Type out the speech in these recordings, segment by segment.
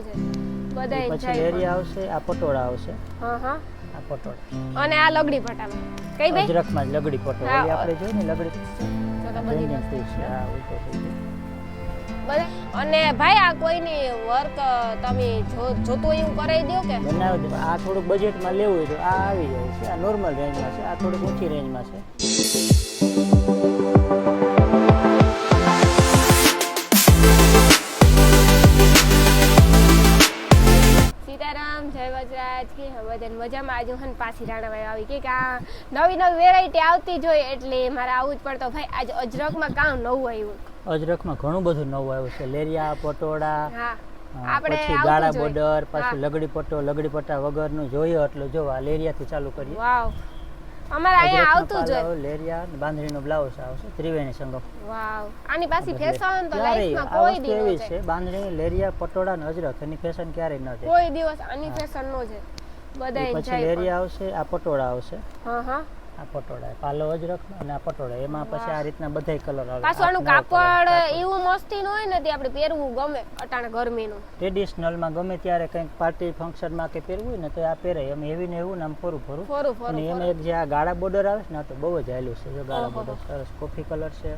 છે. બધા પછી લેરી આવશે આ પટોળા આવશે. હા હા. આ પટોળા. અને આ લગડી પટામાં કઈ ભાઈ? અજરખમાં જ લગડી પટોળા. આપણે જોઈએ ને લગડી. અને ભાઈ આ કોઈની વર્ક તમે જોતું એવું કરાવી દો કે? બનાવી દે આ થોડુંક બજેટમાં લેવું હોય તો આ આવી જાય છે. આ નોર્મલ રેન્જમાં છે. આ થોડીક ઓછી રેન્જમાં છે. વજરાજ કે બધાને મજામાં આજુ હન પાછી રાણાભાઈ આવી કે આ નવી નવી વેરાયટી આવતી જોઈએ એટલે મારે આવું જ પડતો ભાઈ આજે અજરકમાં કામ નવું આવ્યું? અજરખમાં ઘણું બધું નવું આવ્યું છે. લેરિયા પટોળા હા. આપણે ગાળા બોર્ડર પછી લગડી પટ્ટો લગડી પટ્ટા વગરનું જોઈએ એટલે જો આ લેરિયાથી ચાલુ કરીએ. વાવ. અમારે અહીંયા આવતું જ હોય. લેરિયા બાંધણીનો બ્લાઉઝ આવશે. ત્રિવેણી સંગમ. વાવ. આની પાછી ફેશન તો લાઈફમાં કોઈ દિવસ એવી છે. બાંધણી લેરિયા પટોળા અને અજરખ એની ફેશન ક્યારેય ન જાય કોઈ દિવસ આની ફેશન નો છે બધાય પછી. લેરિયા આવશે આ પટોળા આવશે. હા હા. આ પટોળા પાલો અજરખ અને આ પટોળા. એમાં પછી આ રીતના બધાય કલર આવે. પાછું આનું. કાપડ એવું મસ્તી નું હોય ને તે આપણે પહેરવું ગમે અટાણે ગરમીનું. ટ્રેડિશનલમાં ગમે ત્યારે કંઈક પાર્ટી ફંક્શનમાં કે પહેરવું હોય ને તો આ પહેરે એમ એવી ને એવું ને આમ ફોરું ફોરું. અને એમાં એક જે આ ગાળા બોર્ડર આવે છે ને તો બહુ જ હાલ્યું છે. જો ગાળા. બોર્ડર સરસ કોફી કલર છે.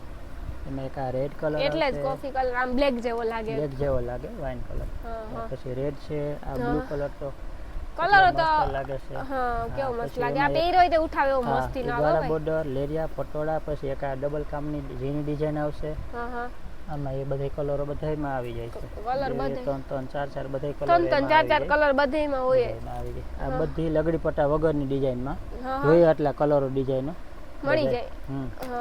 એમાં એક આ રેડ કલર એટલે જ કોફી કલર આમ બ્લેક જેવો લાગે. બ્લેક જેવો લાગે વાઇન કલર પછી રેડ છે આ બ્લુ કલર તો કલર તો લાગે છે. હા કેવો મસ્ત લાગે. આ પહેર્યો હોય તો ઉઠાવે એવો મસ્તી એ આવે બોર્ડર લેરિયા પટોળા પછી એક આ ડબલ કામની ઝીણી ડિઝાઇન આવશે. હા હા. આમાં એ બધા કલરો બધાયમાં આવી જાય છે. કલર બધે. ત્રણ ત્રણ ચાર ચાર બધા કલર ત્રણ ત્રણ ચાર ચાર કલર બધેમાં હોય. આવી જાય. આ બધી લગડી પટ્ટા વગરની ડિઝાઇનમાં જોઈએ આટલા કલરો ડિઝાઇનો મળી જાય.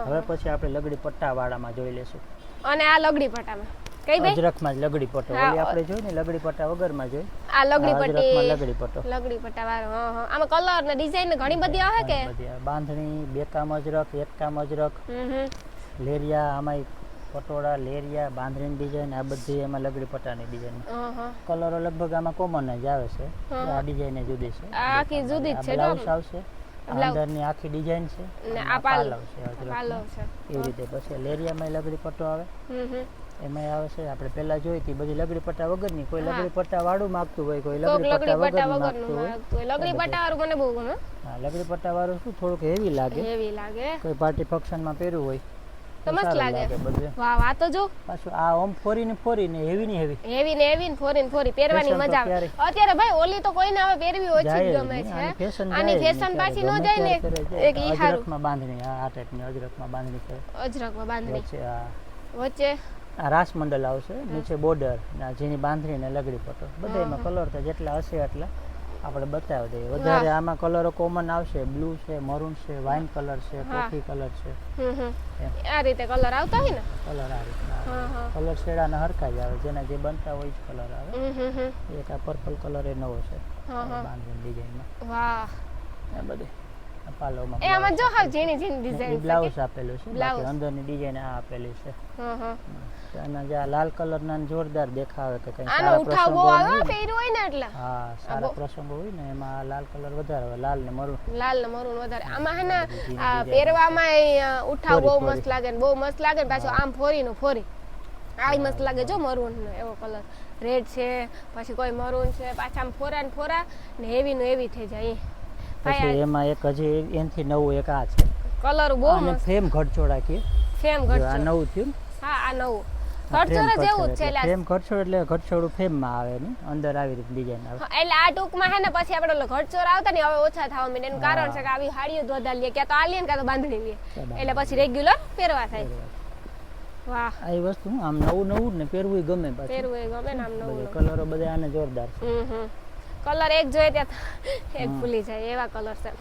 હવે પછી આપણે લગડી પટ્ટા વાળામાં જોઈ લેશું અને આ લગડી પટામાં કઈ ભાઈ અજરખમાં લગડી પટ્ટો ઓલી આપણે જોઈ ને લગડી પટ્ટા વગરમાં જોઈ? આ લગડી પટ્ટી લગડી પટ્ટો લગડી પટ્ટા વાળો હા હા. આમાં કલર ને ડિઝાઇન ને ઘણી બધી આવે કે? બાંધણી બે કામ અજરખ. એક કામ અજરખ લેરિયા આમાં પટોળા લેરિયા બાંધણીની ડિઝાઇન આ બધી એમાં લગડી પટ્ટાની ડિઝાઇન હા હા. કલરો લગભગ આમાં કોમન જ આવે છે. આ ડિઝાઇન જુદી છે. આખી જુદી છે બ્લાઉઝ આવશે. અંદરની આખી ડિઝાઇન છે. ને આ પાલવ. છે પાલવ છે એવી રીતે. પછી લેરિયામાં લગડી પટ્ટો આવે. એમાં આવે છે આપણે પહેલા જોઈ હતી બધી લગડી પટ્ટા વગરની કોઈ લગડી પટ્ટા વાળું માગતું હોય કોઈ લગડી પટ્ટા વગરનું માગતું હોય. લગડી પટ્ટા વાળું મને બહુ ગમે. હા લગડી પટ્ટા વાળું શું થોડુંક હેવી લાગે? હેવી લાગે. કોઈ પાર્ટી ફંક્શનમાં પહેર્યું હોય તો મસ્ત લાગે. વાહ આ તો જો. પાછું આ ઓમ ફોરી ને હેવી ને હેવી. હેવી ને હેવી ને ફોરી ને ફોરી પહેરવાની મજા આવે. અત્યારે ભાઈ ઓલી તો કોઈને હવે પહેરવી ઓછી જ ગમે છે. આની ફેશન પાછી ન જાય ને એક. ઈ હારું. અજરખમાં બાંધણી આ ટાઈપની અજરખમાં બાંધણી છે. અજરકમાં બાંધણી. વચ્ચે વચ્ચે. આ રાસ મંડલ આવશે નીચે બોર્ડર જેની બાંધણી ને લગડી પટો બધા એમાં કલર તો જેટલા હશે એટલા આપણે બતાવી દઈએ. વધારે આમાં કલરો કોમન આવશે બ્લુ છે મરૂન છે વાઇન કલર છે. કોફી કલર છે. આ રીતે કલર આવતા હોય ને? કલર આ હા કલર શેડાના હરખા જ આવે જેના જે બનતા હોય જ કલર આવે. એક આ પર્પલ કલર એ નવો છે બાંધણી ડિઝાઇનમાં વાહ. બધે. પાલોમાં એ આમાં જો હાવ ઝીણી ઝીણી ડિઝાઇન બ્લાઉઝ આપેલું છે. બાકી અંદરની ડિઝાઇન આ આપેલી છે. હા હા. અને જે આ લાલ કલરના જોરદાર દેખાવે કે કઈ આનો ઉઠાવ બહુ આવે પહેર્યું હોય ને એટલે. હા સારા પ્રસંગો હોય ને એમાં આ લાલ કલર વધારે હોય. લાલ ને મરૂન. લાલ ને મરૂન વધારે. આમાં હે ને આ પહેરવામાં ઉઠાવ બહુ મસ્ત લાગે ને બહુ મસ્ત લાગે ને પાછું આમ ફોરી નું ફોરી. આય મસ્ત લાગે જો મરૂન નો એવો કલર રેડ છે પછી કોઈ મરૂન છે પાછા આમ ફોરા ને ફોરા ને હેવી નું હેવી થઈ જાય પછી એમાં એક હજી એનથી નવું એક આ છે. કલર બહુ મસ્ત. ફ્રેમ ઘડચોડા કે ફેમ ઘડચોડા આ નવું થયું હા આ નવું. જેવું જ છે એટલે ફ્રેમ એટલે ઘટચોળું ફ્રેમમાં આવે ને અંદર આવી રીતે ડિઝાઇન આવે. એટલે આ ટૂંકમાં હે ને પછી આપણે ઓલો ઘટચોર આવતા ને હવે ઓછા થવા માંડે. એનું કારણ છે કે આવી હાડીઓ ધોધા લે. ક્યાં તો આ લે ને કાં તો બાંધણી લે. એટલે પછી રેગ્યુલર પહેરવા થાય. વાહ. આ વસ્તુ આમ નવું નવું ને પહેરવું ગમે પાછું. પહેરવું ગમે ને આમ નવું. કલરો બધા આને જોરદાર છે. હમ હમ. કલર એક જોઈએ ત્યાં એક ભૂલી જાય એવા કલર છે.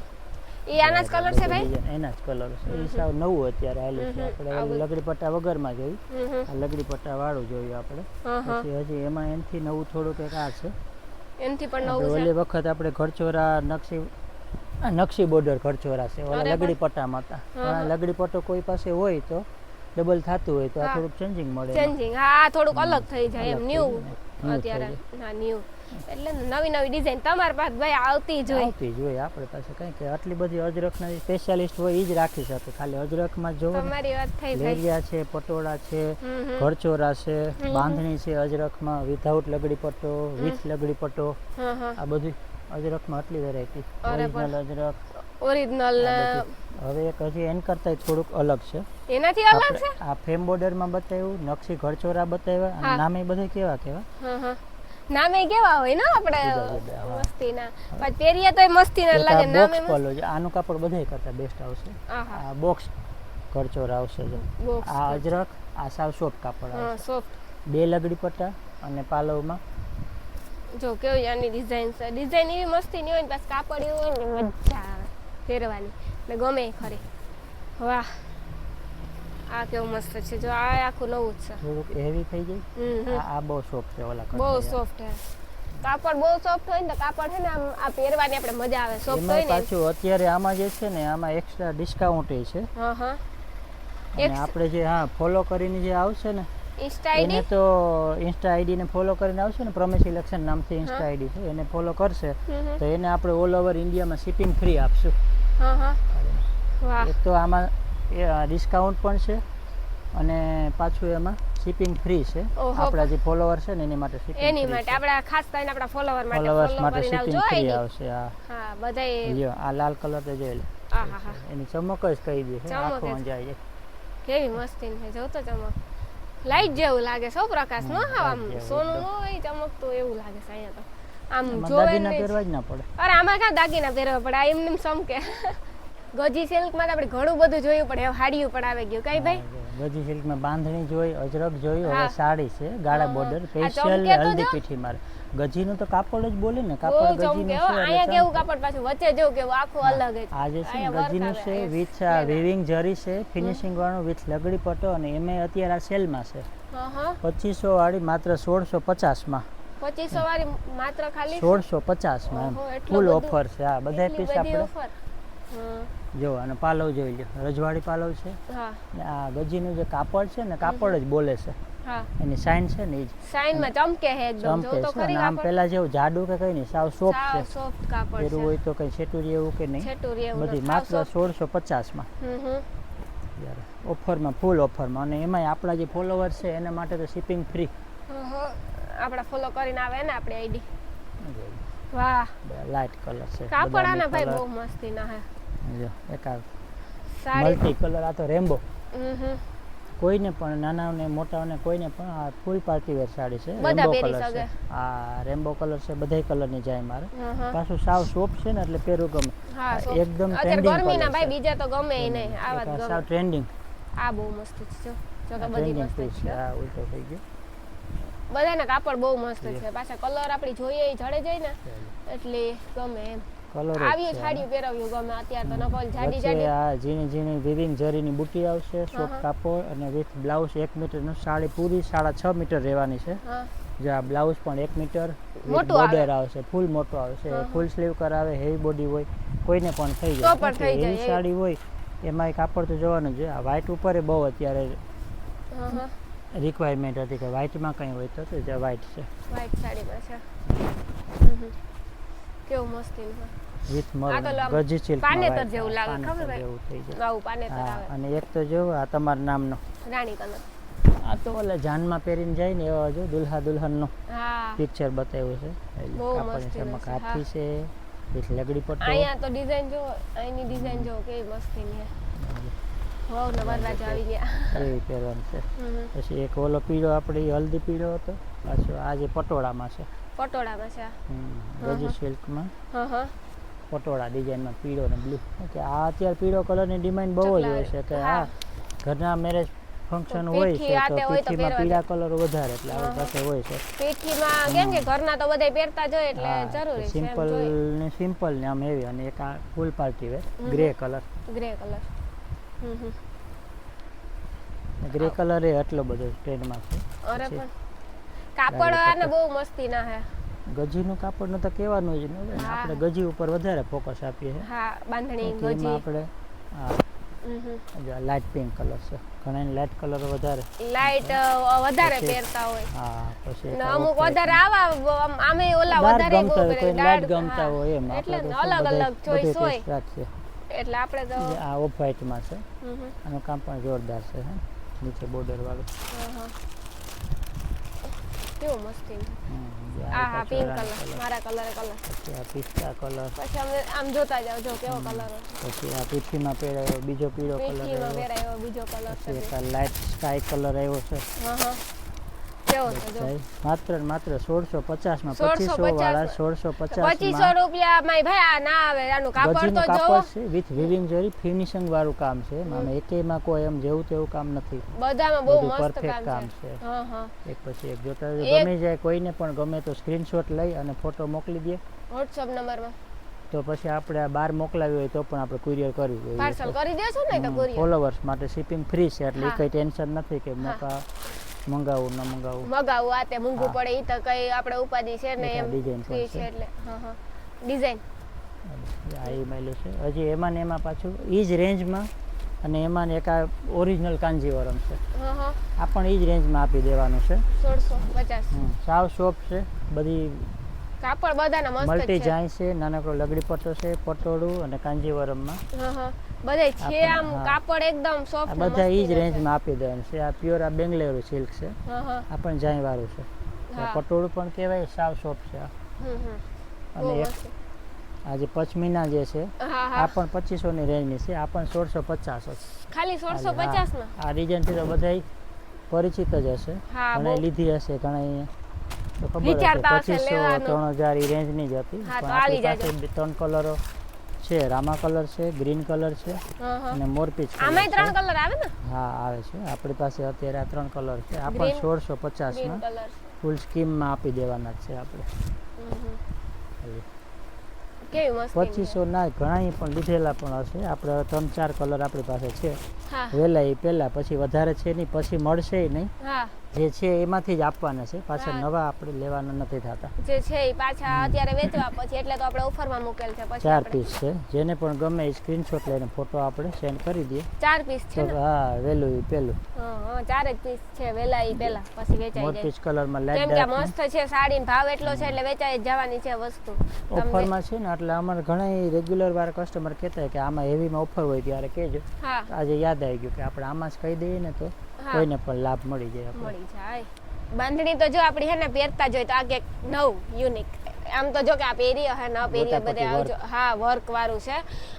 એ આના જ કલર છે ભાઈ? એના જ કલર છે. એ સાવ નવું અત્યારે હાલ્યું છે આપણે લગડી પટ્ટા વગરમાં જોયું. આ લગડી પટ્ટા વાળું જોયું આપણે. પછી હજી એમાં એનથી નવું થોડુંક એક આ છે. એનથી પણ નવું છે. ઓલી વખત આપણે ઘરચોરા નકશી આ નકશી બોર્ડર ઘરચોરા છે ઓલા લગડી પટ્ટામાં હતા. પણ આ લગડી પટ્ટો કોઈ પાસે હોય તો ડબલ થતું હોય તો આ થોડુંક ચેન્જિંગ મળે ચેન્જિંગ હા થોડુંક અલગ થઈ જાય એમ ન્યુ અત્યારે. હા ન્યુ એટલે નવી નવી ડિઝાઇન તમારા પાસે ભાઈ આવતી જ હોય. આવતી જોઈએ આપણે પાસે. કઈ કે આટલી બધી અજરખના સ્પેશિયાલિસ્ટ હોય એ જ રાખી શકે. ખાલી અજરખમાં જો તમારી વાત થઈ લેરિયા છે પટોળા છે. ઘરચોરા છે બાંધણી છે અજરખમાં વિધાઉટ લગડી પટ્ટો વિથ લગડી પટ્ટો. આ બધી અજરખમાં આટલી વેરાયટી ઓરિજિનલ અજરખ. ઓરિજિનલ હવે એક હજી એન કરતા થોડુંક અલગ છે. એનાથી અલગ છે? આ ફેમ બોર્ડરમાં બતાવ્યું નકશી ઘરચોરા બતાવ્યા અને નામે બધા કેવા કેવા. નામે કેવા હોય ને આપણે. મસ્તીના. પણ પહેરીએ તો મસ્તીના લાગે નામે બોક્સ છે આનું કાપડ બધાય કરતા બેસ્ટ આવશે. આ બોક્સ કરચોર આવશે જો. આ અજરક આ સાવ સોફ્ટ કાપડ હા આવશે. સોફ્ટ બે લગડી પટ્ટા અને પાલવમાં જો કેવી આની ડિઝાઇન છે. ડિઝાઇન એવી મસ્તી ની હોય ને પાછું કાપડ એવું હોય ને મજા આવે. પહેરવાની એટલે ગમે ખરી. વાહ. આ કેવું મસ્ત છે. જો આ આખું નવું જ છે. થોડુંક હેવી થઈ જાય. આ બહુ સોફ્ટ છે ઓલા બહુ સોફ્ટ છે. કાપડ બહુ સોફ્ટ હોય ને કાપડ છે ને આમ આ પહેરવાની આપણે મજા આવે. સોફ્ટ હોય ને પાછું અત્યારે આમાં જે છે ને આમાં એક્સ્ટ્રા ડિસ્કાઉન્ટ છે. હા હા. આપણે જે હા ફોલો કરીને જે આવશે ને ઇન્સ્ટા આઈડી તો ઇન્સ્ટા આઈડી ને ફોલો કરીને આવશે ને પ્રમેશ ઇલેક્શન નામથી ઇન્સ્ટા આઈડી છે. એને ફોલો કરશે. તો એને આપણે ઓલ ઓવર ઇન્ડિયામાં શિપિંગ ફ્રી આપશું. હા હા. વાહ. એક તો આમાં ડિસ્કાઉન્ટ પણ છે અને પાછું એમાં શિપિંગ ફ્રી છે. આપણા જે ફોલોવર છે ને એની માટે શિપિંગ એની માટે. આપણા ખાસ કરીને આપણા ફોલોવર માટે ફોલોવર્સ માટે શિપિંગ ફ્રી આવશે હા હા બધાય લ્યો આ લાલ કલર તો જોઈ લે. એની ચમક જ કહી દે છે આંખો જ. અંજાય છે. કેવી મસ્તી છે જો તો ચમક. લાઈટ જેવું લાગે સૌ પ્રકાશ નો આમ સોનું હોય ચમકતું એવું લાગે છે અહીંયા તો. આમ જોવે ને પહેરવા જ ના પડે. અરે આમાં ક્યાં દાગીના પહેરવા પડે? આ એમને એમ સમકે. ગજી સિલ્કમાં તો આપણે ઘણું બધું જોયું પણ હવે હાડિયું પણ આવી ગયું. કઈ ભાઈ? ગોજી સિલ્કમાં બાંધણી જોઈ અજરક જોઈ હવે સાડી છે ગાળા બોર્ડર સ્પેશિયલ હલ્દી. પીઠી મારે. ગજીનું તો કાપડ જ બોલે ને કાપડ ગજીનું છે અહીંયા કેવું કાપડ પાછું વચ્ચે જો કેવું આખું અલગ છે આજે છે ગજીનું છે વિથ. વિવિંગ જરી છે ફિનિશિંગ વાળું વિથ લગડી પટો અને એમાં અત્યારે આ સેલમાં છે. પચીસો વાળી માત્ર સોળસો પચાસમાં. પચીસો વાળી માત્ર ખાલી? સોળસો પચાસમાં ફૂલ ઓફર છે આ બધા પીસ આપણે જો અને પાલવ જોઈ લો રજવાડી પાલવ છે. આ ગજીનું જે કાપડ છે ને કાપડ જ બોલે છે. એની સાઇન છે ને એ જ. સાઈનમાં ચમકે છે એકદમ? જો તો ખરી આમ પેલા જેવું જાડુ કે કઈ નહીં સાવ સોફ્ટ છે. સોફ્ટ કાપડ છે. હોય તો કઈ છેટુરી એવું કે નહીં. છેટુરી એવું બધી માત્ર soft. સોળસો પચાસમાં. હમ. ઓફરમાં ફૂલ ઓફરમાં. અને એમાંય આપણા જે ફોલોવર છે એના માટે તો શિપિંગ ફ્રી આપણા ફોલો કરીને આવે ને આપણી આઈડી વાહ. લાઇટ કલર છે. કાપડ આના ભાઈ. બહુ મસ્તી ના હે. જો એક આ મલ્ટી કલર આ તો રેમ્બો. કોઈને પણ નાનાને મોટાઓને કોઈને પણ આ ફૂલ પાર્ટી વેર સાડી છે. રેમ્બો કલર છે. આ રેમ્બો કલર છે બધાય કલરની જાય મારે. પાછું સાવ સોફ્ટ છે ને એટલે પહેરું ગમે. એકદમ ટ્રેન્ડિંગ ગરમીના ભાઈ બીજા તો ગમે નહીં. આ ગમે સાવ ટ્રેન્ડિંગ આ બહુ મસ્ત છે જો. તો બધી મસ્ત છે. આ ઉલટો થઈ ગયો. બધાના કાપડ બહુ મસ્ત છે. પાછા કલર આપણી જોઈએ જડે જાય ને એટલે ગમે એમ. કલર આવ્યું સાડી પહેરવ્યું ગમે અત્યારે તો નકોલ જાડી જાડી. આ ઝીણી ઝીણી વિવિંગ જરીની બુટી આવશે શોર્ટ કાપડ અને વિથ બ્લાઉઝ એક મીટરનું સાડી પૂરી સાડા છ મીટર રહેવાની છે. જે આ બ્લાઉઝ પણ એક મીટર મોટું આવે. બોર્ડર આવશે ફૂલ મોટો આવશે. ફૂલ સ્લીવ કરાવે હેવી બોડી હોય કોઈને પણ થઈ જાય. હેવી એવી. સાડી હોય એમાં કાપડ તો જોવાનું છે આ વ્હાઇટ ઉપર બહુ અત્યારે રિક્વાયરમેન્ટ હતી કે વ્હાઇટમાં કંઈ હોય તો જે વ્હાઇટ છે. વ્હાઇટ સાડીમાં છે. કેવું મસ્તી વિથ મર. ગજી સિલ્ક પાનેતર જેવું લાગે, ખબર? જેવું થઈ જાય. આવું પાનેતર આવે. અને એક તો જો આ તમારા નામનો. રાણી કલર આ તો ઓલા જાનમાં પહેરીને જાય ને એવા જો દુલ્હા દુલ્હનનો. પિક્ચર બતાવ્યું છે. ચમક છે, હાથી છે. વિથ લગડી પટ્ટો. અહીંયા તો ડિઝાઇન જો અહીંની ડિઝાઇન જો કે મસ્તીની વાવ નવરરાજ આવી ગયા. એવી પહેરવાનું છે. પછી એક ઓલો પીળો આપણે હલ્દી પીળો હતો. પાછો આ જે પટોળામાં છે. પટોળામાં છે. રોજી સિલ્કમાં. હા હા. પટોળા ડિઝાઇનમાં પીળો ને બ્લુ કે આ અત્યારે પીળો કલરની ડિમાન્ડ બહુ જ હોય છે કે હા. ઘરના મેરેજ ફંક્શન હોય છે તો પીઠીમાં પીળા કલર વધારે એટલે આપણી પાસે હોય છે. પીઠીમાં કેમ કે ઘરના તો બધા પહેરતા જ હોય એટલે જરૂરી છે સિમ્પલ ને સિમ્પલ ને આમ એવી અને એક આ full party wear grey colour grey colour હમ હમ. ગ્રે કલર એ એટલો બધો ટ્રેન્ડમાં છે. અરે પણ કાપડ આને બહુ મસ્તી ના હે. ગજીનું કાપડનું તો કહેવાનું જ ને. આપણે ગજી ઉપર વધારે ફોકસ આપીએ છીએ હા બાંધણી ગજી. આપણે હા. લાઇટ પિંક કલર છે. ઘણા લાઇટ કલર વધારે. લાઈટ વધારે પહેરતા હોય. હા પછી ને અમુક વધારે આવા આમ- ઓલા વધારે કોઈ લાઇટ ગમતા હોય એમ. એટલે ને અલગ અલગ ચોઈસ હોય. રાખીએ. એટલે આપણે તો આ ઓફ વ્હાઇટમાં છે. હમ હમ. આનું કામ પણ જોરદાર છે હે. નીચે બોર્ડર વાળું. હા, હા. કેવું મસ્તી હમ, આ હા પાછો પિંક કલર મારા કલર કલર પછી આ પિસ્તા કલર પછી અમે આમ જોતા જાવ જો કેવો કલર પછી આ પીઠીમાં પહેરાયો બીજો પીળો કલર પીઠીમાં પહેરાયો બીજો કલર છે પછી એક લાઇટ સ્કાય કલર આવ્યો છે. હા હા. માત્ર માત્ર સોળસો પચાસમાં પચીસો વાળા સોળસો પચાસ પચીસો રૂપિયા માં ભાઈ આ ના આવે આનું કાપડ તો જોવો. વિથ વિવિંગ જરી ફિનિશિંગ વાળું કામ છે આમાં એકેયમાં કોઈ એમ જેવું તેવું કામ નથી. બધામાં બહુ મસ્ત કામ છે. એક પછી એક જોતા ગમે જાય કોઈને પણ ગમે તો સ્ક્રીનશોટ લઈ અને ફોટો મોકલી દે. વોટ્સઅપ નંબરમાં. તો પછી આપણે આ બાર મોકલાવી હોય તો પણ આપણે કુરિયર કરવી હોય પાર્સલ કરી દેશો ને તો કુરિયર ફોલોવર્સ માટે શિપિંગ ફ્રી છે એટલે કઈ ટેન્શન નથી કે મોકા મંગાવું ના મંગાવું. મંગાવું આ તે મોંઘું પડે ઈ તો કઈ આપણે ઉપાધિ છે ને એમ ડિઝાઇન છે. એટલે હા હા. ડિઝાઇન આ એ મળ્યું છે. હજી એમાં ને એમાં પાછું એ જ રેન્જમાં અને એમાં એક આ ઓરિજિનલ કાંજીવરમ છે. આ પણ એ જ રેન્જમાં આપી દેવાનું છે. સોળસો પચાસ. સાવ શોપ છે. બધી કાપડ બધાના મસ્ત છે. મલ્ટી જાય છે નાનકડો લગડી પટ્ટો છે પટોળું અને કાંજીવરમમાં હા છે આમ. કાપડ એકદમ સોફ્ટ બધા ઈ જ રેન્જમાં આપી દેવાનું છે. આ પ્યોર આ બેંગલેરું સિલ્ક છે. આ પણ જાય વાળું છે પટોળું પણ કહેવાય સાવ સોફ્ટ છે અને બહુ આ જે પચમીના જે છે આ પણ પચીસો પણ રેન્જની છે. આ પણ સોળસો પચાસ છે. ખાલી સોળસો પચાસમાં આ ડિઝાઇનથી તો બધા પરિચિત જ હશે. અને લીધી હશે ઘણા તો ખબર હશે હશે પચીસો ત્રણ હજાર રેન્જની જ હતી. ત્રણ કલરો છે રામા કલર છે ગ્રીન કલર છે અને મોરપીચ છે. ત્રણ કલર આવે ને? હા આવે છે. આપણી પાસે અત્યારે આ ત્રણ કલર છે. આ પણ સોળસો પચાસમાં. ફૂલ સ્કીમમાં આપી દેવાના છે આપણે. કેવી મસ્ત પચીસો ના ઘણા પણ લીધેલા પણ હશે. આપણે ત્રણ ચાર કલર આપણી પાસે છે. વહેલા એ પહેલા પછી વધારે છે નહીં પછી મળશે નહીં. જે છે એમાંથી જ આપવાના છે. પાછા નવા આપણે લેવાના નથી થતા. જે છે એ પાછા અત્યારે વેચવા પછી એટલે તો આપણે ઓફરમાં મૂકેલ છે પછી ચાર પીસ છે. જેને પણ ગમે એ સ્ક્રીનશોટ લઈને ફોટો આપણે સેન્ડ કરી દઈએ. ચાર પીસ છે હા વેલું એ પેલું હા ચાર જ પીસ છે. વેલા એ પેલા પછી વેચાઈ જાય. મોરપીચ કલરમાં કેમ કે મસ્ત છે સાડી ભાવ એટલો છે એટલે વેચાઈ જવાની છે વસ્તુ. ઓફરમાં છે ને એટલે અમારે ઘણા રેગ્યુલર વાર કસ્ટમર કહેતા કે આમાં હેવીમાં ઓફર હોય ત્યારે કહેજો. આજે યાદ આવી ગયું કે આપણે આમાં જ કહી દઈએ ને તો કોઈને પણ લાભ મળી જાય મળી જાય. બાંધણી તો જો આપણી હે ને પહેરતા હોય તો આ કે નવ યુનિક આમ તો જો કે આ પહેરીએ હે ન પહેરીએ બધે આવજો હા વર્ક વાળું છે.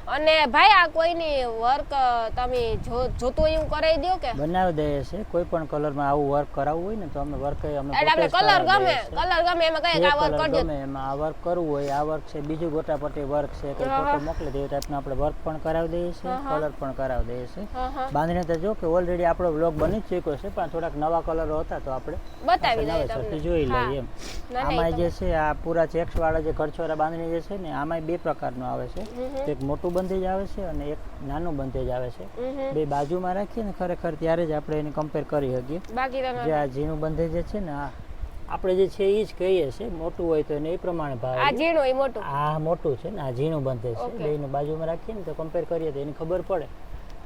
અને ભાઈ આ કોઈની વર્ક તમે જો જોતું એવું કરાવી દો કે? બનાવી દઈએ છે કોઈ પણ કલરમાં આવું વર્ક કરાવવું હોય ને તો અમે વર્ક અમે એટલે આપણે કલર ગમે. કલર ગમે એમાં કઈ આ વર્ક કરજો. એમાં આ વર્ક કરવું હોય આ વર્ક છે બીજું ગોટાપટી વર્ક છે કે ફોટો મોકલી દે એ ટાઈપનું આપણે વર્ક પણ કરાવી દઈએ છીએ. કલર પણ કરાવી દઈએ છીએ. હા તો જો કે ઓલરેડી આપણો બ્લોગ બની જ ચૂક્યો છે પણ થોડાક નવા કલરો હતા તો આપણે બતાવી દઈએ તમને. જોઈ લઈએ એમ. આમાં જે છે આ પૂરા ચેક્સ વાળા જે ઘરછોરા બાંધણી જે છે ને આમાં બે પ્રકારનું આવે છે. એક મોટું બંધેજ આવે છે અને એક નાનું બંધેજ આવે છે. બે બાજુમાં રાખીએ ને ખરેખર ત્યારે જ આપણે એને કમ્પેર કરી શકીએ. જે આ ઝીણું બંધેજ જે છે ને આ આપણે જે છે એ જ કહીએ છીએ મોટું હોય તો એને એ પ્રમાણે ભાવ. આ ઝીણું એ મોટું? આ મોટું છે ને આ ઝીણું બંધેજ છે. બેયને બાજુમાં રાખીએ ને તો કમ્પેર કરીએ તો એની ખબર પડે.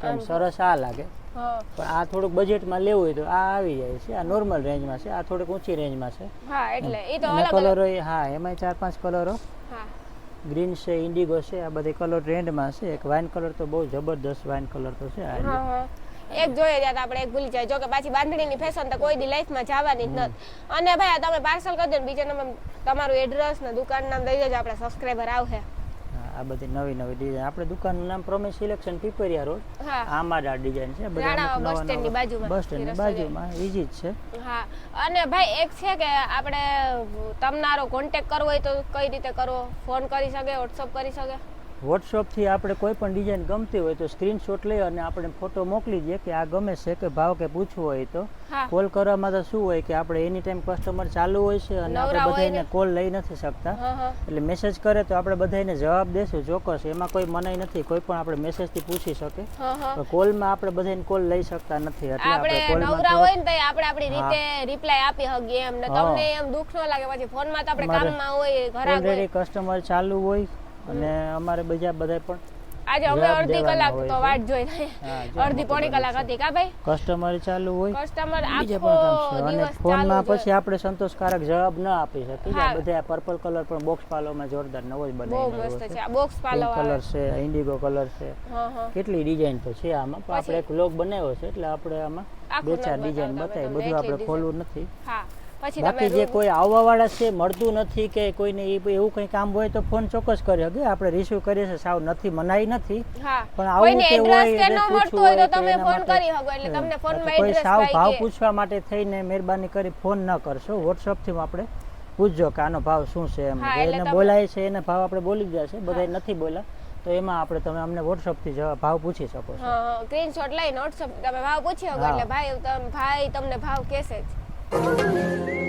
કે સરસ આ લાગે. પણ આ થોડુંક બજેટમાં લેવું હોય તો આ આવી જાય છે. આ નોર્મલ રેન્જમાં છે. આ થોડીક ઊંચી રેન્જમાં છે. હા એટલે એ તો અલગ કલરો હા એમાં ચાર પાંચ કલરો હા. ગ્રીન છે ઇન્ડિગો છે આ બધી કલર ટ્રેન્ડમાં છે. એક વાઇન કલર તો બહુ જબરદસ્ત વાઇન કલર તો છે આ એક જોઈએ ત્યાં આપણે એક ભૂલી જાય. જો કે પાછી બાંધણીની ફેશન તો કોઈ દી લાઈફમાં જવાની જ નથી. અને ભાઈ આ તમે પાર્સલ કરી દો બીજા નંબર તમારું એડ્રેસ ને દુકાન નામ દઈ દેજો આપણે સબસ્ક્રાઈબર આવશે. આ બધી નવી નવી ડિઝાઇન આપણે દુકાનનું નામ પ્રોમિસ સિલેક્શન પીપરિયા રોડ. હા. આમાં જ આ ડિઝાઇન છે. બધા બસ સ્ટેન્ડની બાજુમાં. બસ સ્ટેન્ડની બાજુમાં. ઈઝી જ છે. હા. અને ભાઈ એક છે કે આપણે તમારો કોન્ટેક કરવો હોય તો કઈ રીતે કરવો? ફોન કરી શકે વોટ્સઅપ કરી શકે? વોટ્સઅપથી આપણે કોઈ પણ ડિઝાઇન ગમતી હોય તો સ્ક્રીનશોટ લઈ અને આપણે ફોટો મોકલી દઈએ કે આ ગમે છે કે ભાવ કે પૂછવું હોય તો. કોલ કરવામાં તો શું હોય કે આપણે એની ટાઈમ કસ્ટમર ચાલુ હોય છે અને આપણે બધાને કોલ લઈ નથી શકતા. એટલે મેસેજ કરે તો આપણે બધાને જવાબ દેશું ચોક્કસ. એમાં કોઈ મનાઈ નથી. કોઈ પણ આપણે મેસેજથી પૂછી શકે. કોલમાં આપણે બધાને કોલ લઈ શકતા નથી. એટલે આપણે કોલમાં નવરા હોય ને આપણે આપણી રીતે રિપ્લાય આપી હગીએ એમ. ને તમને એમ દુઃખ ન લાગે પછી ફોનમાં તો આપણે કામમાં હોય ઘરે કસ્ટમર ચાલુ હોય અને અમારે બીજા બધા પણ આજે અમે અડધી કલાક તો વાટ જોઈ અડધી પોણી કલાક હતી કા ભાઈ? કસ્ટમર ચાલુ હોય. કસ્ટમર આખો દિવસ ફોનમાં પછી આપણે સંતોષકારક જવાબ ન આપી શકીએ. આ બધા પર્પલ કલર પણ બોક્સ પાલોમાં જોરદાર નવો જ બહુ મસ્ત છે. આ બોક્સ પાલો કલર છે ઇન્ડિગો કલર છે. હા હા. કેટલી ડિઝાઇન તો છે આમાં. પણ આપણે એક વ્લોગ બનાવ્યો છે એટલે આપણે આમાં બે ચાર ડિઝાઇન બતાવી. બધું આપણે ખોલવું નથી. હા. પછી બાકી જે કોઈ આવવા વાળા છે મળતું નથી કે કોઈને એવું કંઈ કામ હોય તો ફોન ચોક્કસ કરી શકે આપણે રિસીવ કરીએ છીએ સાવ નથી મનાઈ નથી. પણ આવું કે હોય ન મળતું હોય તો તમે ફોન કરી શકો એટલે તમને ફોનમાં એડ્રેસ સાવ ભાવ પૂછવા માટે થઈને મહેરબાની કરી ફોન ન કરશો. વોટ્સઅપથી આપણે પૂછજો કે આનો ભાવ શું છે એમ. એને બોલાય છે એને ભાવ આપણે બોલી ગયા છે બધા નથી બોલ્યા. તો એમાં આપણે તમે અમને વોટ્સઅપથી જવાબ ભાવ પૂછી શકો છો. હા સ્ક્રીનશોટ લઈને WhatsApp તમે ભાવ પૂછી શકો એટલે ભાઈ ભાઈ તમને ભાવ કહેશે જ. Thank you.